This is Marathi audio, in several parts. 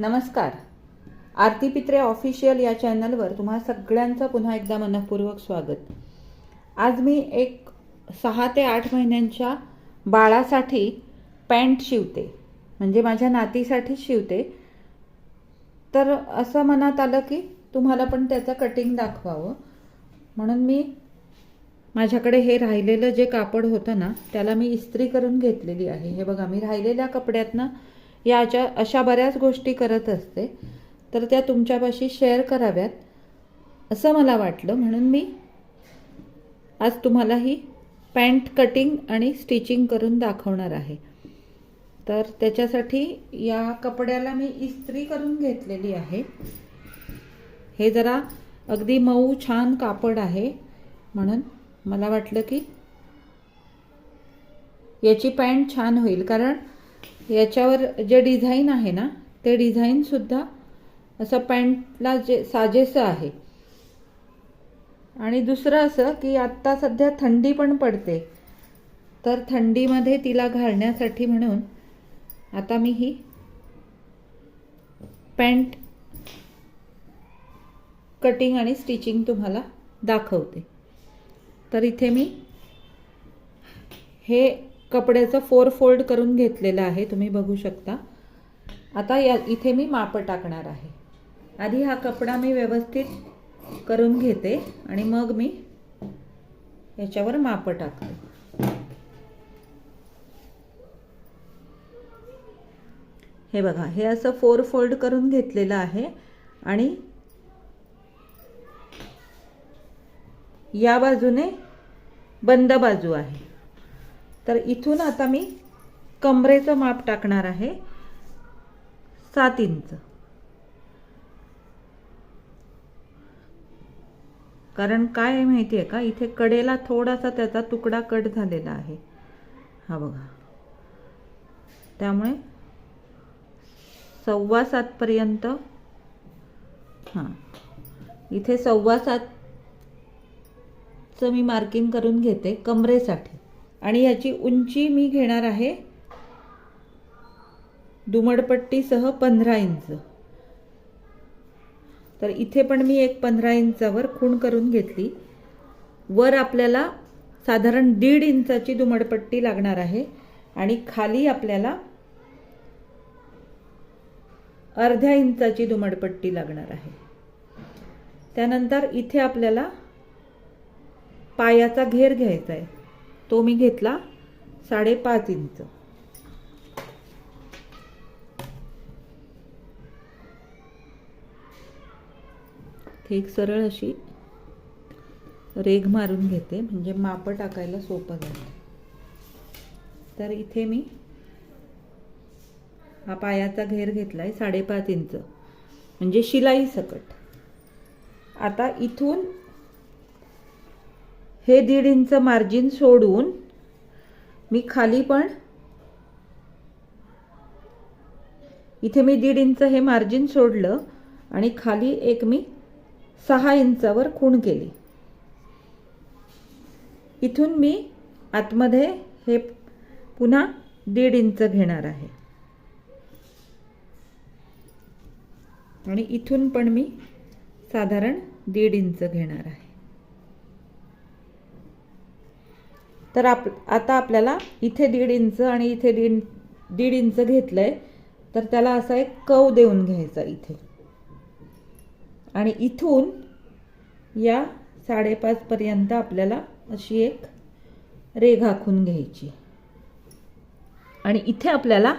नमस्कार. आरती पित्रे ऑफिशियल या चॅनलवर तुम्हा सगळ्यांचं पुन्हा एकदा मनपूर्वक स्वागत. आज मी एक सहा ते आठ महिन्यांच्या बाळासाठी पॅन्ट शिवते. म्हणजे माझ्या नातीसाठी शिवते. तर असं मनात आलं की तुम्हाला पण त्याचं कटिंग दाखवावं. म्हणून मी माझ्याकडे हे राहिलेलं जे कापड होतं ना त्याला मी इस्त्री करून घेतलेली आहे. हे बघा मी राहिलेल्या कपड्यातनं या अशा अशा बऱ्याच गोष्टी करत असते तर त्या तुमच्यापाशी शेअर कराव्यात असं मला वाटलं. म्हणून मी आज तुम्हाला ही पॅन्ट कटिंग आणि स्टिचिंग करून दाखवणार आहे. तर त्याच्यासाठी या कपड्याला मी इस्त्री करून घेतलेली आहे. हे जरा अगदी मऊ छान कापड आहे. म्हणून मला वाटलं की याची पॅन्ट छान होईल. कारण याच्यावर जे डिझाईन आहे ना ते डिझाईनसुद्धा असं पॅन्टला जे साजेसं आहे. आणि दुसरं असं की आत्ता सध्या थंडी पण पडते. तर थंडीमध्ये तिला घालण्यासाठी म्हणून आता मी ही पॅन्ट कटिंग आणि स्टिचिंग तुम्हाला दाखवते. तर इथे मी हे कपड्याचं फोर फोल्ड करून घेतलेलं आहे तुम्ही बघू शकता. आता या इथे मी माप टाकणार आहे. आधी हा कपडा मी व्यवस्थित करून घेते आणि मग मी याच्यावर माप टाकते. हे बघा हे असं फोर फोल्ड करून घेतलेलं आहे आणि या बाजूने बंद बाजू आहे. तर इथून आता मी कमरेचं माप टाकणार आहे. सात इंच. कारण काय आहे माहिती आहे का? इथे कडेला थोडासा त्याचा तुकडा कट झालेला आहे. हा बघा. त्यामुळे सव्वा सातपर्यंत हां. इथे सव्वा सातचं मी मार्किंग करून घेते कमरेसाठी. आणि याची उंची मी घेणार आहे दुमडपट्टीसह पंधरा इंच. तर इथे पण मी एक पंधरा इंचावर खूण करून घेतली. वर आपल्याला साधारण दीड इंचाची दुमडपट्टी लागणार आहे आणि खाली आपल्याला अर्ध्या इंचाची दुमडपट्टी लागणार आहे. त्यानंतर इथे आपल्याला पायाचा घेर घ्यायचा आहे. तो मी घेतला साडेपाच इंच. एक सरळ अशी रेघ मारून घेते म्हणजे माप टाकायला सोपं जातं. तर इथे मी हा पायाचा घेर घेतला आहे साडेपाच इंच. म्हणजे शिलाई सकट. आता इथून हे दीड इंच मार्जिन सोडून मी खाली पण इथे मी दीड इंच हे मार्जिन सोडलं आणि खाली एक मी सहा इंचावर खूण केली. इथून मी आतमध्ये हे पुन्हा दीड इंच घेणार आहे. आणि इथून पण मी साधारण दीड इंच घेणार आहे. तर आप आता आपल्याला इथे दीड इंच आणि इथे दीड दीड इंच घेतलं आहे तर त्याला असा एक कव देऊन घ्यायचा इथे. आणि इथून या साडेपाचपर्यंत आपल्याला अशी एक रेघ आखून घ्यायची. आणि इथे आपल्याला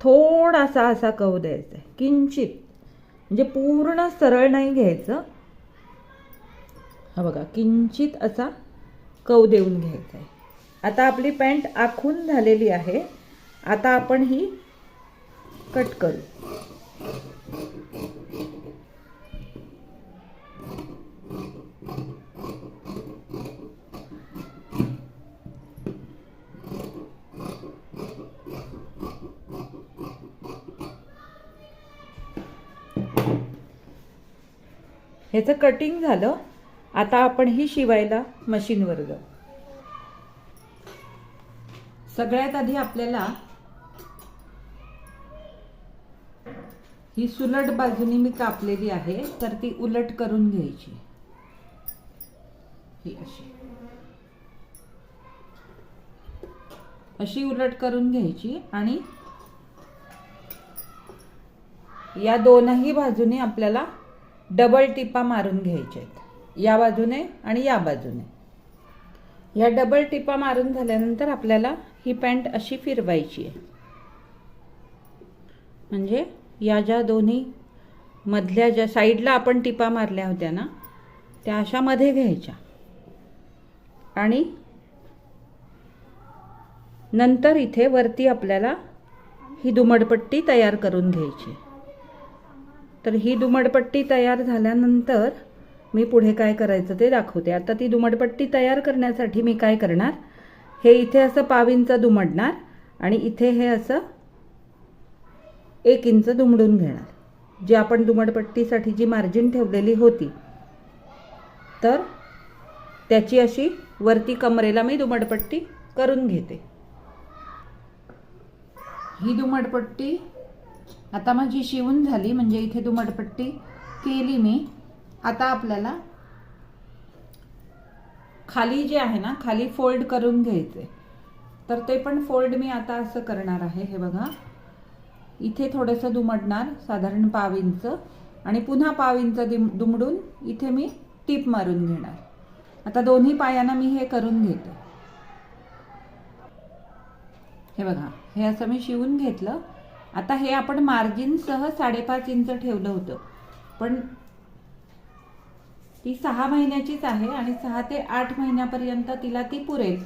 थोडासा असा कव द्यायचा आहे किंचित. म्हणजे पूर्ण सरळ नाही घ्यायचं. हा बघा किंचित असा कव देऊन घ्यायचा आहे आता आपली पॅन्ट आखून झालेली आहे. आता आपण ही कट करू. ह्याचं कटिंग झालं. आता आपण ही शिवायला मशीनवर जाऊ. सगळ्यात आधी आपल्याला ही सुलट बाजूनी मी कापलेली आहे तर ती उलट करून घ्यायची. ही अशी. अशी उलट करून घ्यायची आणि या दोनही बाजूने आपल्याला डबल टिपा मारून घ्यायच्या आहेत. या बाजूने आणि या बाजूने. या डबल टिपा मारून झाल्यानंतर आपल्याला ही पॅन्ट अशी फिरवायची आहे. म्हणजे या ज्या दोन्ही मधल्या ज्या साईडला आपण टिपा मारल्या होत्या ना त्या अशा मध्ये घ्यायच्या. आणि नंतर इथे वरती आपल्याला ही दुमडपट्टी तयार करून घ्यायची तर ही दुमडपट्टी तयार झाल्यानंतर मी पुढे काय करायचं ते दाखवते. आता ती दुमटपट्टी तयार करण्यासाठी मी काय करणार? हे इथे असं पाव इंच दुमडणार आणि इथे हे असं एक इंच दुमडून घेणार जी आपण दुमडपट्टीसाठी जी मार्जिन ठेवलेली होती. तर त्याची अशी वरती कमरेला मी दुमडपट्टी करून घेते. ही दुमडपट्टी आता माझी शिवून झाली म्हणजे इथे दुमडपट्टी केली मी. आता आपल्याला खाली जे आहे ना खाली फोल्ड करून घ्यायचे. तर ते पण फोल्ड मी आता असं करणार आहे. हे बघा. इथे थोडंसं दुमडणार साधारण पाव इंच. आणि पुन्हा पाव इंच दुमडून इथे मी टीप मारून घेणार. आता दोन्ही पायांना मी हे करून घेते. हे बघा. हे असं मी शिवून घेतलं. आता हे आपण मार्जिनसह साडेपाच इंच ठेवलं होतं. पण ती सहा महिन्याचीच आहे आणि सहा ते आठ महिन्यापर्यंत तिला ती पुरेल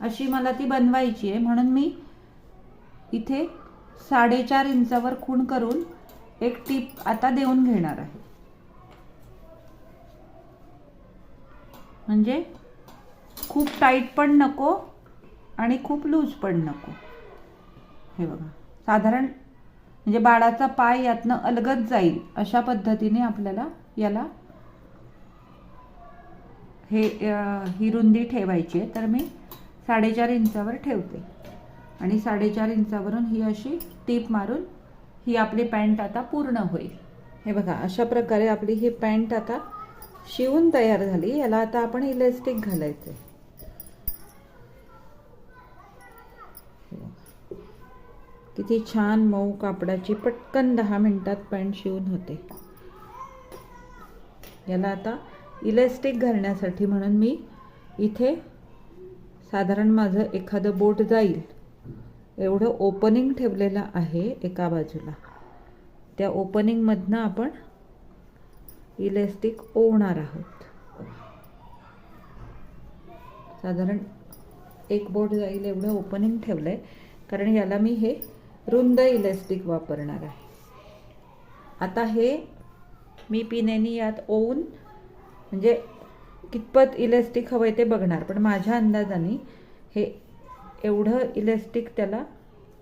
अशी मला ती बनवायची आहे. म्हणून मी इथे साडेचार इंचावर खूण करून एक टीप आता देऊन घेणार आहे. म्हणजे खूप टाईट पण नको आणि खूप लूज पण नको. हे बघा साधारण म्हणजे बाळाचा पाय यातनं अलगत जाईल अशा पद्धतीने आपल्याला याला हे ही रुंदी ठेवायची आहे. तर मी साडेचार इंचावर ठेवते. आणि साडेचार इंचावरून ही अशी टीप मारून ही आपली पॅन्ट आता पूर्ण होईल. हे बघा अशा प्रकारे आपली ही पॅन्ट आता शिवून तयार झाली. याला आता आपण इलेस्टिक घालायचं किती छान मऊ कापडाची पटकन दहा मिनिटात पॅन्ट शिवून होते. याला आता इलॅस्टिक घालण्यासाठी म्हणून मी इथे साधारण माझं एखादं बोट जाईल. एवढं ओपनिंग ठेवलेलं आहे एका बाजूला. त्या ओपनिंगमधनं आपण इलॅस्टिक ओवणार आहोत. साधारण एक बोट जाईल एवढं ओपनिंग ठेवलं आहे कारण याला मी हे रुंद इलॅस्टिक वापरणार आहे. आता हे मी पिनेनी यात ओवून म्हणजे कितपत इलेस्टिक हवं आहे ते बघणार. पण माझ्या अंदाजाने हे एवढं इलेस्टिक त्याला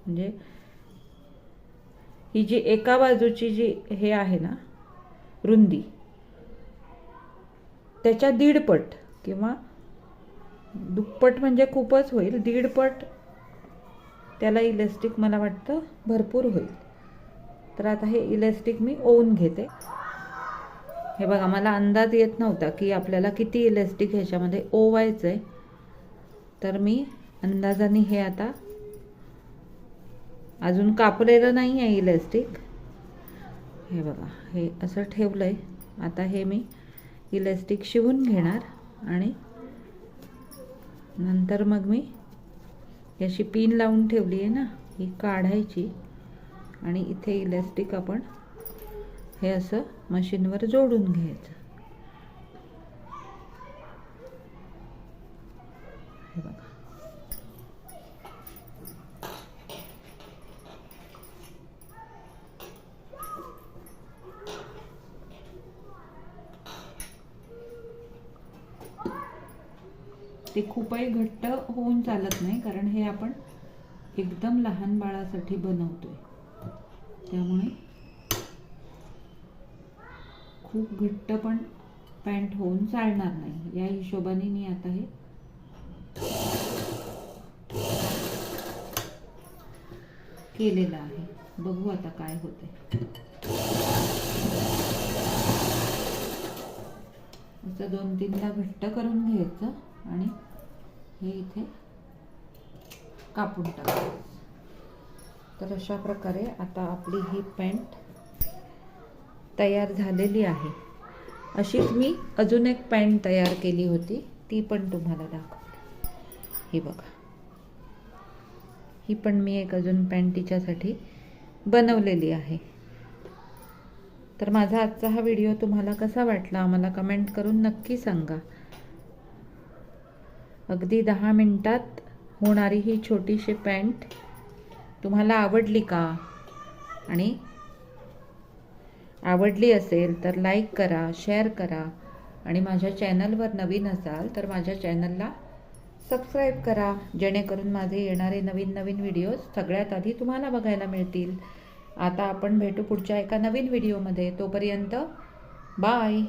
म्हणजे ही जी एका बाजूची जी हे आहे ना रुंदी त्याच्या दीडपट किंवा दुप्पट म्हणजे खूपच होईल. दीडपट त्याला इलेस्टिक मला वाटतं भरपूर होईल. तर आता हे इलेस्टिक मी ओवून घेते. हे बघा मला अंदाज येत नव्हता की आपल्याला किती इलेस्टिक ह्याच्यामध्ये ओवायचं आहे तर मी अंदाजाने हे आता अजून कापलेलं नाही आहे इलेस्टिक हे बघा हे असं ठेवलं आहे आता हे मी इलेस्टिक शिवून घेणार आणि नंतर मग मी याची पिन लावून ठेवली आहे ना ही काढायची. आणि इथे इलेस्टिक आपण हे असं मशीनवर जोडून घ्यायचं. हे बघा. ते खूपही घट्ट होऊन चालत नाही कारण हे आपण एकदम लहान बाळासाठी बनवतोय. त्यामुळे खूप घट्ट पण पॅन्ट होऊन चालणार नाही. या हिशोबाने मी आता हे केलेलं आहे. बघू आता काय होते असं दोन तीनदा घट्ट करून घ्यायचं आणि हे इथे कापून टाकायचं. तर अशा प्रकारे आता आपली ही पॅन्ट तयार झालेली आहे. अशीच मी अजून एक पॅन्ट तयार केली होती ती पण तुम्हाला दाखवते. ही बघा. ही पण मी एक अजून पॅन्ट तिच्यासाठी बनवलेली आहे. तर माझा आजचा हा व्हिडिओ तुम्हाला कसा वाटला आम्हाला कमेंट करून नक्की सांगा. अगदी दहा मिनटात होणारी ही छोटीशी पॅन्ट तुम्हाला आवडली का? आणि आवडली असेल तर लाईक करा शेअर करा. आणि माझ्या चॅनलवर नवीन असाल तर माझ्या चॅनलला सबस्क्राईब करा. जेणेकरून माझे येणारे नवीन नवीन व्हिडिओज सगळ्यात आधी तुम्हाला बघायला मिळतील. आता आपण भेटू पुढच्या एका नवीन व्हिडिओमध्ये तोपर्यंत बाय